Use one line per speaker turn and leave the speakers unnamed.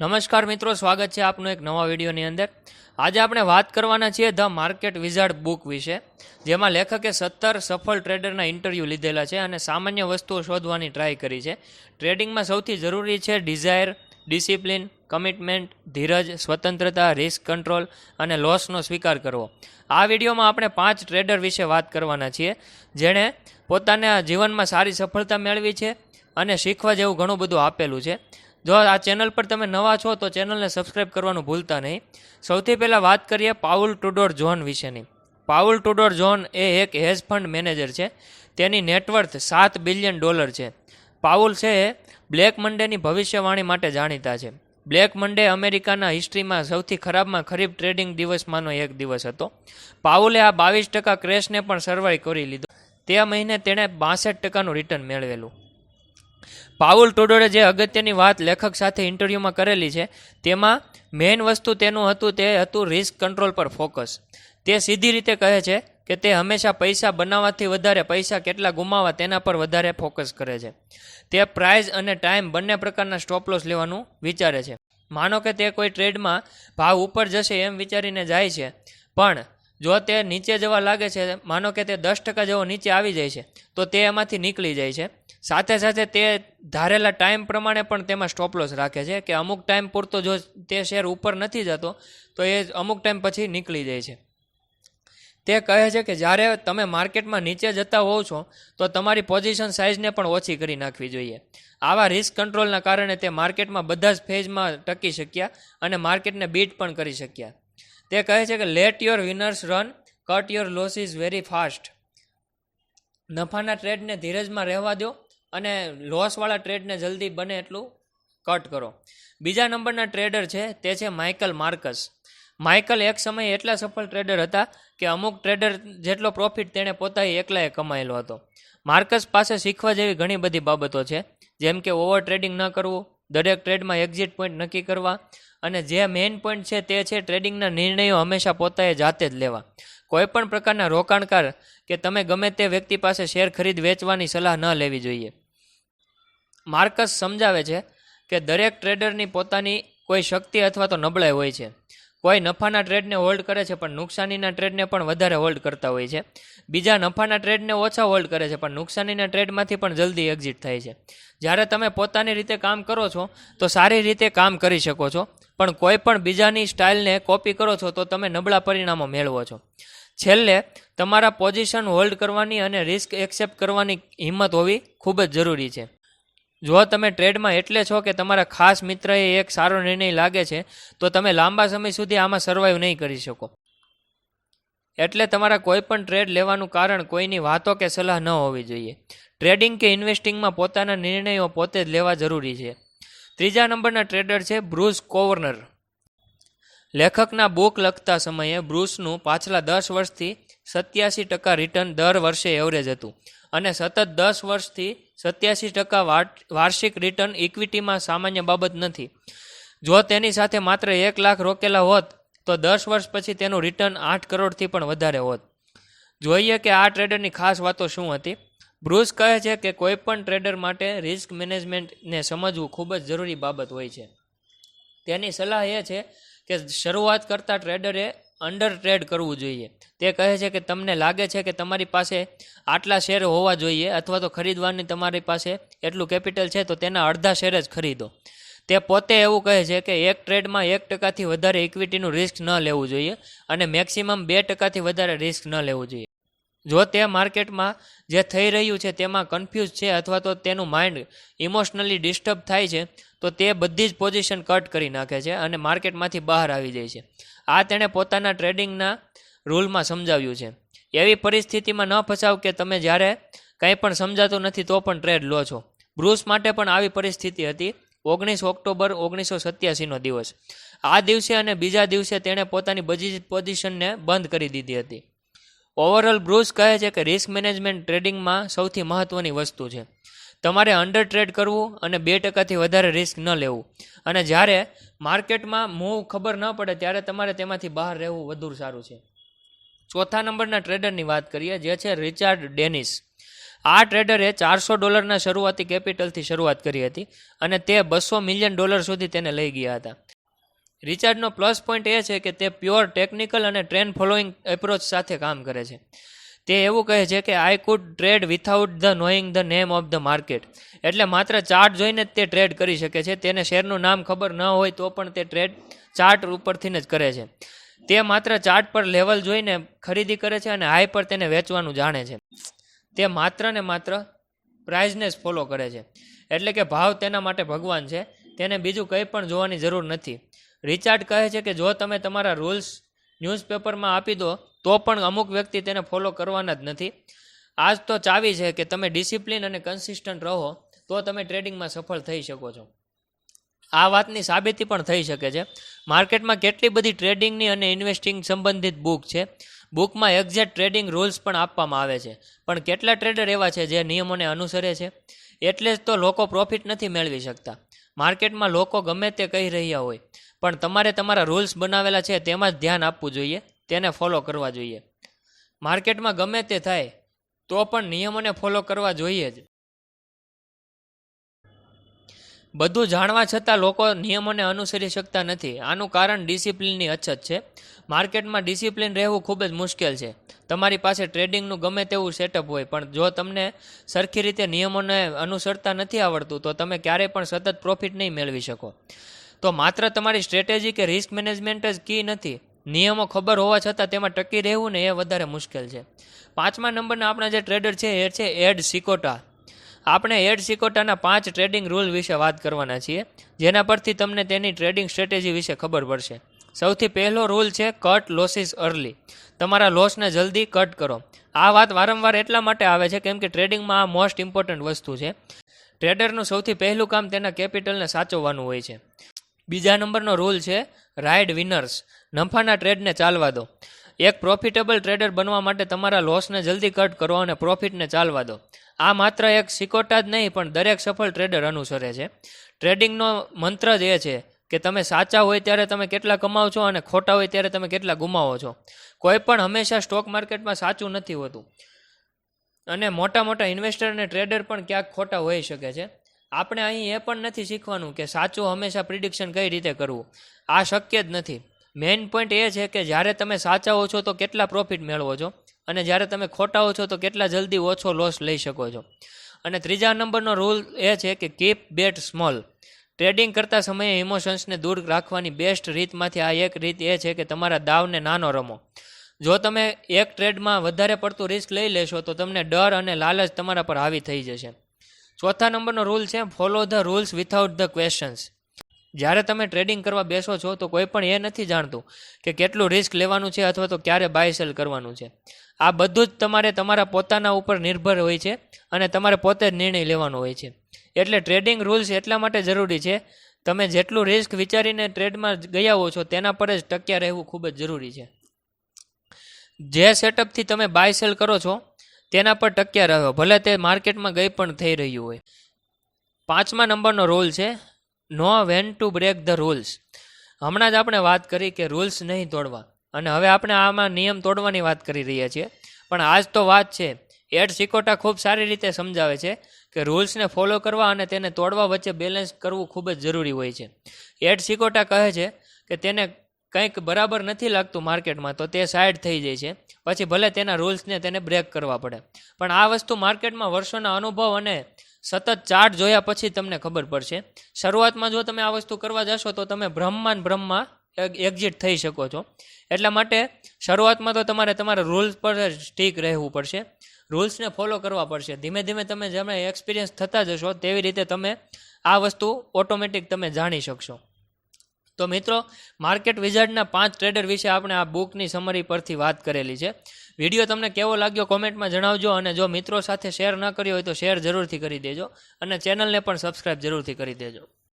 નમસ્કાર મિત્રો, સ્વાગત છે આપનું એક નવા વિડીયોની અંદર. આજે આપણે વાત કરવાના છીએ ધ માર્કેટ વિઝાર્ડ બુક વિશે, જેમાં લેખકે સત્તર સફળ ટ્રેડરના ઇન્ટરવ્યૂ લીધેલા છે અને સામાન્ય વસ્તુઓ શોધવાની ટ્રાય કરી છે. ટ્રેડિંગમાં સૌથી જરૂરી છે ડિઝાયર, ડિસિપ્લિન, કમિટમેન્ટ, ધીરજ, સ્વતંત્રતા, રિસ્ક કંટ્રોલ અને લોસનો સ્વીકાર કરવો. આ વિડીયોમાં આપણે પાંચ ટ્રેડર વિશે વાત કરવાના છીએ, જેણે પોતાના જીવનમાં સારી સફળતા મેળવી છે અને શીખવા જેવું ઘણું બધું આપેલું છે. જો આ ચેનલ પર તમે નવા છો તો ચેનલને સબસ્ક્રાઇબ કરવાનું ભૂલતા નહીં. સૌથી પહેલાં વાત કરીએ પાઉલ ટુડોર ઝોન વિશેની. પાઉલ ટુડોર ઝોન એ એક હેજ ફંડ મેનેજર છે. તેની નેટવર્થ સાત બિલિયન ડોલર છે. પાઉલ છે બ્લેક મંડેની ભવિષ્યવાણી માટે જાણીતા છે. બ્લેક મંડે અમેરિકાના હિસ્ટ્રીમાં સૌથી ખરાબમાં ખરીબ ટ્રેડિંગ દિવસમાંનો એક દિવસ હતો. પાઉલે આ બાવીસ ટકા ક્રેશને પણ સર્વાઈવ કરી લીધો. તે મહિને તેણે બાસઠ ટકાનું રિટર્ન મેળવેલું. પાઉલ ટોડોરે જે અગત્યની વાત લેખક સાથે ઇન્ટરવ્યૂમાં કરેલી છે, તેમાં મેઇન વસ્તુ તેનું હતું, તે હતું રિસ્ક કંટ્રોલ પર ફોકસ તે સીધી રીતે કહે છે કે તે હંમેશા પૈસા બનાવવાથી વધારે, પૈસા કેટલા ગુમાવવા તેના પર વધારે ફોકસ કરે છે. તે પ્રાઇઝ અને ટાઈમ બંને પ્રકારના સ્ટોપ લોસ લેવાનું વિચારે છે. માનો કે તે કોઈ ટ્રેડમાં ભાવ ઉપર જશે એમ વિચારીને જાય છે, પણ જો તે નીચે જવા લાગે છે, માનો કે તે દસ ટકા જેવો નીચે આવી જાય છે, તો તે એમાંથી નીકળી જાય છે. સાથે સાથે તે ધારેલા ટાઈમ પ્રમાણે પણ તેમાં સ્ટોપ લોસ રાખે છે કે અમુક ટાઈમ પૂરતો જો તે શેર ઉપર નથી જતો, તો એ અમુક ટાઈમ પછી નીકળી જાય છે. તે કહે છે કે જ્યારે તમે માર્કેટમાં નીચે જતા હોવ છો, તો તમારી પોઝિશન સાઇઝને પણ ઓછી કરી નાખવી જોઈએ. આવા રિસ્ક કંટ્રોલના કારણે તે માર્કેટમાં બધા જ ફેઝમાં ટકી શક્યા અને માર્કેટને બીટ પણ કરી શક્યા. તે કહે છે કે let your winners run cut your loss is very fast નફાના ટ્રેડને ધીરજમાં રહેવા દો અને લોસવાળા ટ્રેડને જલ્દી બને એટલું કટ કરો. બીજા નંબરના ટ્રેડર છે, તે છે માઇકલ માર્કસ. માઇકલ એક સમયે એટલા સફળ ટ્રેડર હતા કે અમુક ટ્રેડર જેટલો પ્રોફિટ તેણે પોતાએ એકલાએ કમાયેલો હતો. માર્કસ પાસે શીખવા જેવી ઘણી બધી બાબતો છે, જેમ કે ઓવર ટ્રેડિંગ ન કરવું દરેક ટ્રેડમાં એક્ઝિટ પોઈન્ટ નક્કી કરવા અને જે મેઇન પોઈન્ટ છે તે છે ટ્રેડિંગના નિર્ણયો હંમેશા પોતાએ જાતે જ લેવા. કોઈપણ પ્રકારના રોકાણકાર કે તમે ગમે તે વ્યક્તિ પાસે શેર ખરીદ વેચવાની સલાહ ન લેવી જોઈએ. માર્કસ સમજાવે છે કે દરેક ટ્રેડરની પોતાની કોઈ શક્તિ અથવા તો નબળાઈ હોય છે. કોઈ નફાના ટ્રેડને હોલ્ડ કરે છે પણ નુકસાનીના ટ્રેડને પણ વધારે હોલ્ડ કરતા હોય છે. બીજા નફાના ટ્રેડને ઓછા હોલ્ડ કરે છે પણ નુકસાનીના ટ્રેડમાંથી પણ જલ્દી એક્ઝિટ થાય છે. જ્યારે તમે પોતાની રીતે કામ કરો છો, તો સારી રીતે કામ કરી શકો છો, પણ કોઈ પણ બીજાની સ્ટાઇલને કોપી કરો છો, તો તમે નબળા પરિણામો મેળવો છો. છેલ્લે, તમારા પોઝિશન હોલ્ડ કરવાની અને રિસ્ક એક્સેપ્ટ કરવાની હિંમત હોવી ખૂબ જ જરૂરી છે. જો તમે ટ્રેડમાં એટલે છો કે તમારા ખાસ મિત્રએ એક સારો નિર્ણય લાગે છે, તો તમે લાંબા સમય સુધી આમાં સર્વાઈવ નહીં કરી શકો. એટલે તમારા કોઈ પણ ટ્રેડ લેવાનું કારણ કોઈની વાતો કે સલાહ ન હોવી જોઈએ. ટ્રેડિંગ કે ઇન્વેસ્ટિંગમાં પોતાના નિર્ણયો પોતે જ લેવા જરૂરી છે. ત્રીજા નંબરના ટ્રેડર છે બ્રુસ કોવર્નર. લેખકના બુક લખતા સમયે બ્રુસનું પાછલા દસ વર્ષથી સત્યાસી ટકા રિટર્ન દર વર્ષે એવરેજ હતું. અને સતત દસ વર્ષથી સત્યાસી ટકા વાર્ષિક રિટર્ન ઇક્વિટીમાં સામાન્ય બાબત નથી. જો તેની સાથે માત્ર એક લાખ રોકેલા હોત, તો દસ વર્ષ પછી તેનું રિટર્ન આઠ કરોડથી પણ વધારે હોત. જોઈએ કે આ ટ્રેડરની ખાસ વાતો શું હતી? બ્રુસ કહે છે કે કોઈપણ ટ્રેડર માટે રિસ્ક મેનેજમેન્ટને સમજવું ખૂબ જ જરૂરી બાબત હોય છે. તેની સલાહ એ છે કે શરૂઆત કરતા ટ્રેડરે અંડર ટ્રેડ કરવું જોઈએ. તે કહે છે કે તમને લાગે છે કે તમારી પાસે આટલા શેર હોવા જોઈએ અથવા તો ખરીદવાની તમારી પાસે એટલું કેપિટલ છે તો તેના અડધા શેર જ ખરીદો. તે પોતે એવું કહે છે કે એક ટ્રેડમાં એક ટકાથી વધારે ઇક્વિટીનું રિસ્ક ન લેવું જોઈએ અને મેક્સિમમ બે ટકાથી વધારે રિસ્ક ન લેવું જોઈએ. જો તે માર્કેટમાં જે થઈ રહ્યું છે તેમાં કન્ફ્યુઝ છે અથવા તો તેનું માઇન્ડ ઇમોશનલી ડિસ્ટર્બ થાય છે, તો તે બધી જ પોઝિશન કટ કરી નાખે છે અને માર્કેટમાંથી બહાર આવી જાય છે. આ તેણે પોતાના ટ્રેડિંગના રૂલમાં સમજાવ્યું છે. એવી પરિસ્થિતિમાં ન ફસાવ કે તમે જ્યારે કંઈ પણ સમજાતું નથી તો પણ ટ્રેડ લો છો. બ્રુસ માટે પણ આવી પરિસ્થિતિ હતી. ઓગણીસ ઓક્ટોબર ઓગણીસો સત્યાસીનો દિવસ. આ દિવસે અને બીજા દિવસે તેણે પોતાની બધી જ પોઝિશનને બંધ કરી દીધી હતી. ઓવરઓલ બ્રુસ કહે છે કે રિસ્ક મેનેજમેન્ટ ટ્રેડિંગમાં સૌથી મહત્ત્વની વસ્તુ છે. તમારે અંડર ટ્રેડ કરવું અને બે ટકાથી વધારે રિસ્ક ન લેવું. અને જ્યારે માર્કેટમાં મૂવ ખબર ન પડે, ત્યારે તમારે તેમાંથી બહાર રહેવું વધુ સારું છે. ચોથા નંબરના ટ્રેડરની વાત કરીએ, જે છે રિચાર્ડ ડેનિસ આ ટ્રેડરે ચારસો ડોલરના શરૂઆતી કેપિટલથી શરૂઆત કરી હતી અને તે બસો મિલિયન ડોલર સુધી તેને લઈ ગયા હતા. રિચાર્ડનો પ્લસ પોઈન્ટ એ છે કે તે પ્યોર ટેકનિકલ અને ટ્રેન્ડ ફોલોઈંગ એપ્રોચ સાથે કામ કરે છે. તે એવું કહે છે કે I could trade without the knowing the name of the market એટલે માત્ર ચાર્ટ જોઈને જ તે ટ્રેડ કરી શકે છે. તેને શેરનું નામ ખબર ન હોય તો પણ તે ટ્રેડ ચાર્ટ ઉપરથી જ કરે છે. તે માત્ર ચાર્ટ પર લેવલ જોઈને ખરીદી કરે છે અને હાઈ પર તેને વેચવાનું જાણે છે. તે માત્ર ને માત્ર પ્રાઇઝને જ ફોલો કરે છે. એટલે કે ભાવ તેના માટે ભગવાન છે. તેને બીજું કંઈ પણ જોવાની જરૂર નથી. રિચાર્ડ કહે છે કે જો તમે તમારા રૂલ્સ ન્યૂઝપેપરમાં આપી દો, તો પણ અમુક વ્યક્તિ તેને ફોલો કરવાના જ નથી. આજ તો ચાવી છે કે તમે ડિસિપ્લિન અને કન્સિસ્ટન્ટ રહો, તો તમે ટ્રેડિંગમાં સફળ થઈ શકો છો. આ વાતની સાબિતી પણ થઈ શકે છે. માર્કેટમાં કેટલી બધી ટ્રેડિંગની અને ઇન્વેસ્ટિંગ સંબંધિત બુક છે. બુકમાં એક્ઝેક્ટ ટ્રેડિંગ રૂલ્સ પણ આપવામાં આવે છે. પણ કેટલા ટ્રેડર એવા છે જે નિયમોને અનુસરે છે? એટલે જ તો લોકો પ્રોફિટ નથી મેળવી શકતા. માર્કેટમાં લોકો ગમે તે કહી રહ્યા હોય. પણ તમારે તમારા રૂલ્સ બનાવેલા છે તેમાં જ ધ્યાન આપવું જોઈએ, તેને ફોલો કરવા જોઈએ. માર્કેટમાં ગમે તે થાય, તો પણ નિયમોને ફોલો કરવા જોઈએ જ. બધું જાણવા છતાં લોકો નિયમોને અનુસરી શકતા નથી. આનું કારણ ડિસિપ્લિનની અછત છે. માર્કેટમાં ડિસિપ્લિન રહેવું ખૂબ જ મુશ્કેલ છે. તમારી પાસે ટ્રેડિંગનું ગમે તેવું સેટઅપ હોય, પણ જો તમને સરખી રીતે નિયમોને અનુસરતા નથી આવડતું, તો તમે ક્યારેય પણ સતત પ્રોફિટ નહીં મેળવી શકો. તો માત્ર તમારી સ્ટ્રેટેજી કે રિસ્ક મેનેજમેન્ટ જ કી નથી. નિયમો ખબર હોવા છતાં તેમાં ટકી રહેવું ને એ વધારે મુશ્કેલ છે. પાંચમા નંબરના આપણા જે ટ્રેડર છે, એ છે એડ સિકોટા આપણે એડ સિકોટાના પાંચ ટ્રેડિંગ રૂલ વિશે વાત કરવાના છીએ, જેના પરથી તમને તેની ટ્રેડિંગ સ્ટ્રેટેજી વિશે ખબર પડશે. સૌથી પહેલો રૂલ છે કટ લોસીસ અર્લી તમારા લોસને જલ્દી કટ કરો. આ વાત વારંવાર એટલા માટે આવે છે કેમ કે ટ્રેડિંગમાં આ મોસ્ટ ઇમ્પોર્ટન્ટ વસ્તુ છે. ટ્રેડરનું સૌથી પહેલું કામ તેના કેપિટલને સાચવવાનું હોય છે. બીજા નંબરનો રૂલ છે રાઇડ વિનર્સ નફાના ટ્રેડને ચાલવા દો. એક પ્રોફિટેબલ ટ્રેડર બનવા માટે તમારા લોસને જલ્દી કટ કરો અને પ્રોફિટને ચાલવા દો. આ માત્ર એક સિકોટા જ નહીં, પણ દરેક સફળ ટ્રેડર અનુસરે છે. ટ્રેડિંગનો મંત્ર જ એ છે કે તમે સાચા હોય ત્યારે તમે કેટલા કમાવો છો અને ખોટા હોય ત્યારે તમે કેટલા ગુમાવો છો. કોઈ પણ હંમેશા સ્ટોક માર્કેટમાં સાચું નથી હોતું. અને મોટા મોટા ઇન્વેસ્ટર અને ટ્રેડર પણ ક્યાંક ખોટા હોઈ શકે છે. આપણે અહીં એ પણ નથી શીખવાનું કે સાચું હંમેશા પ્રિડિક્શન કઈ રીતે કરવું. આ શક્ય જ નથી. મેઇન પોઈન્ટ એ છે કે જ્યારે તમે સાચા હો છો તો કેટલા પ્રોફિટ મેળવો છો અને જ્યારે તમે ખોટા હો છો તો કેટલા જલ્દી ઓછો લોસ લઈ શકો છો. અને ત્રીજા નંબરનો રૂલ એ છે કે કીપ બેટ સ્મોલ ટ્રેડિંગ કરતા સમયે ઇમોશન્સને દૂર રાખવાની બેસ્ટ રીતમાંથી આ એક રીત એ છે કે તમારા દાવને નાનો રમો. જો તમે એક ટ્રેડમાં વધારે પડતું રિસ્ક લઈ લેશો તો તમને ડર અને લાલચ તમારા પર હાવી થઈ જશે. ચોથા નંબરનો રૂલ છે follow the rules without the questions જ્યારે તમે ટ્રેડિંગ કરવા બેસો છો, તો કોઈ પણ એ નથી જાણતું કે કેટલું રિસ્ક લેવાનું છે અથવા તો ક્યારે બાય સેલ કરવાનું છે. આ બધું જ તમારે તમારા પોતાના ઉપર નિર્ભર હોય છે અને તમારે પોતે જ નિર્ણય લેવાનો હોય છે. એટલે ટ્રેડિંગ રૂલ્સ એટલા માટે જરૂરી છે, તમે જેટલું રિસ્ક વિચારીને ટ્રેડમાં ગયા હો છો, તેના પર જ ટક્યા રહેવું ખૂબ જ જરૂરી છે. જે સેટઅપથી તમે બાય સેલ કરો છો તેના પર ટક્યા રહ્યો ભલે તે માર્કેટમાં ગઈ પણ થઈ રહ્યું હોય. પાંચમા નંબરનો રોલ છે, know when to break the rules. હમણાં જ આપણે વાત કરી કે રૂલ્સ નહીં તોડવા. અને હવે આપણે આમાં નિયમ તોડવાની વાત કરી રહ્યા છીએ. પણ આજ તો વાત છે. એડ સિકોટા ખૂબ સારી રીતે સમજાવે છે કે રૂલ્સને ફોલો કરવા અને તેને તોડવા વચ્ચે બેલેન્સ કરવું ખૂબ જ જરૂરી હોય છે. એડ સિકોટા કહે છે કે તેને કંઈક બરાબર નથી લાગતું માર્કેટમાં, તો તે સાઈડ થઈ જાય છે. પછી ભલે તેના રૂલ્સને તેને બ્રેક કરવા પડે. પણ આ વસ્તુ માર્કેટમાં વર્ષોના અનુભવ અને સતત ચાર્ટ જોયા પછી તમને ખબર પડશે. શરૂઆતમાં જો તમે આ વસ્તુ કરવા જશો, તો તમે બ્રહ્માં બ્રહ્મા એક્ઝિટ થઈ શકો છો. એટલા માટે શરૂઆતમાં તો તમારે તમારા રૂલ્સ પર સ્ટીક રહેવું પડશે. રૂલ્સને ફોલો કરવા પડશે. ધીમે ધીમે તમે જેમણે એક્સપિરિયન્સ થતા જશો, તેવી રીતે તમે આ વસ્તુ ઓટોમેટિક તમે જાણી શકશો. તો મિત્રો માર્કેટ વિઝાર્ડના પાંચ ટ્રેડર વિશે આપણે આ બુકની સમરી પરથી વાત કરેલી છે. વીડિયો તમને કેવો લાગ્યો કોમેન્ટમાં જણાવજો અને જો મિત્રો સાથે શેર ન કર્યો હોય તો શેર જરૂરથી કરી દેજો અને ચેનલને પણ સબસ્ક્રાઈબ જરૂરથી કરી દેજો.